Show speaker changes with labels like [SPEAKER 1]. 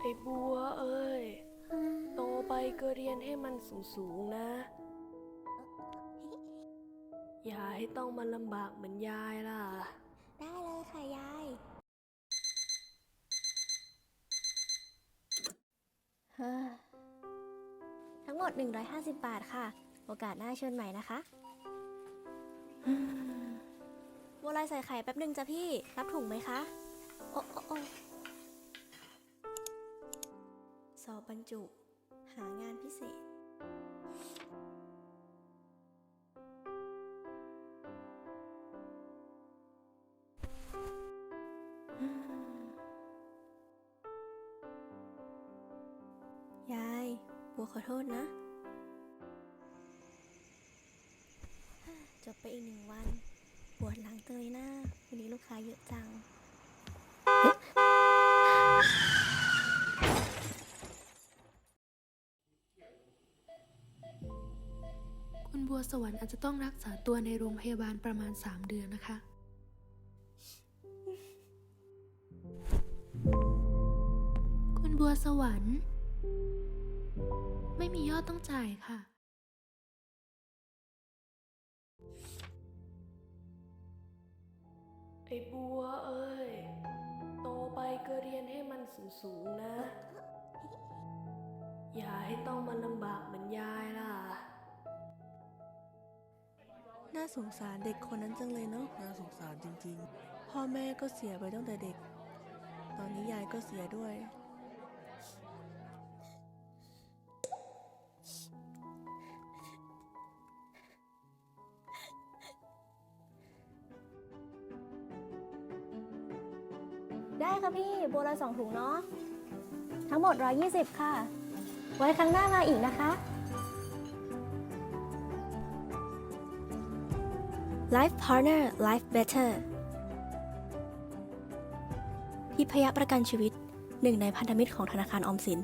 [SPEAKER 1] ไอ้บัวเอ้ย โตไปก็เรียนให้มันสูงๆนะ อย่าให้ต้องมาลำบากเหมือนยายล่ะ
[SPEAKER 2] ได้เลยค่ะยาย เฮ้อทั้ งหมด 150 บาทค่ะ โอกาสหน้าเชิญใหม่นะคะบัวลอยใส่ไข่แป๊บหนึ่งจ้ะพี่ รับถุงไหมคะ โอ้โอ้โอสอบบรรจุ หางานพิเศษ ยาย บัวขอโทษนะ จบไปอีกหนึ่งวัน ปวดหลังเตยหน้า วันนี้ลูกค้าเยอะจัง
[SPEAKER 3] คุณบัวสวรรค์อาจจะต้องรักษาตัวในโรงพยาบาลประมาณ 3 เดือนนะคะ คุณบัวสวรรค์ ไม่มียอดต้องจ่ายค่ะ
[SPEAKER 1] ไอ้บัวเอ้ย โตไปก็เรียนให้มันสูงๆนะ อย่าให้ต้องมาลำบากเหมือนยายล่ะ
[SPEAKER 4] น่าสงสารเด็กคนนั้นจังเลยเนาะ น่าสงสารจริงๆ พ่อแม่ก็เสียไปตั้งแต่เด็ก ตอนนี้ยายก็เสียด้วย
[SPEAKER 2] ได้ค่ะพี่บัวละสองถุงเนาะทั้งหมด 120 ค่ะ ไว้ครั้งหน้ามาอีกนะคะ Life Partner Life Better ที่พยประกันชีวิตหนึ่งในพันธมิตรของธนาคารออมสิน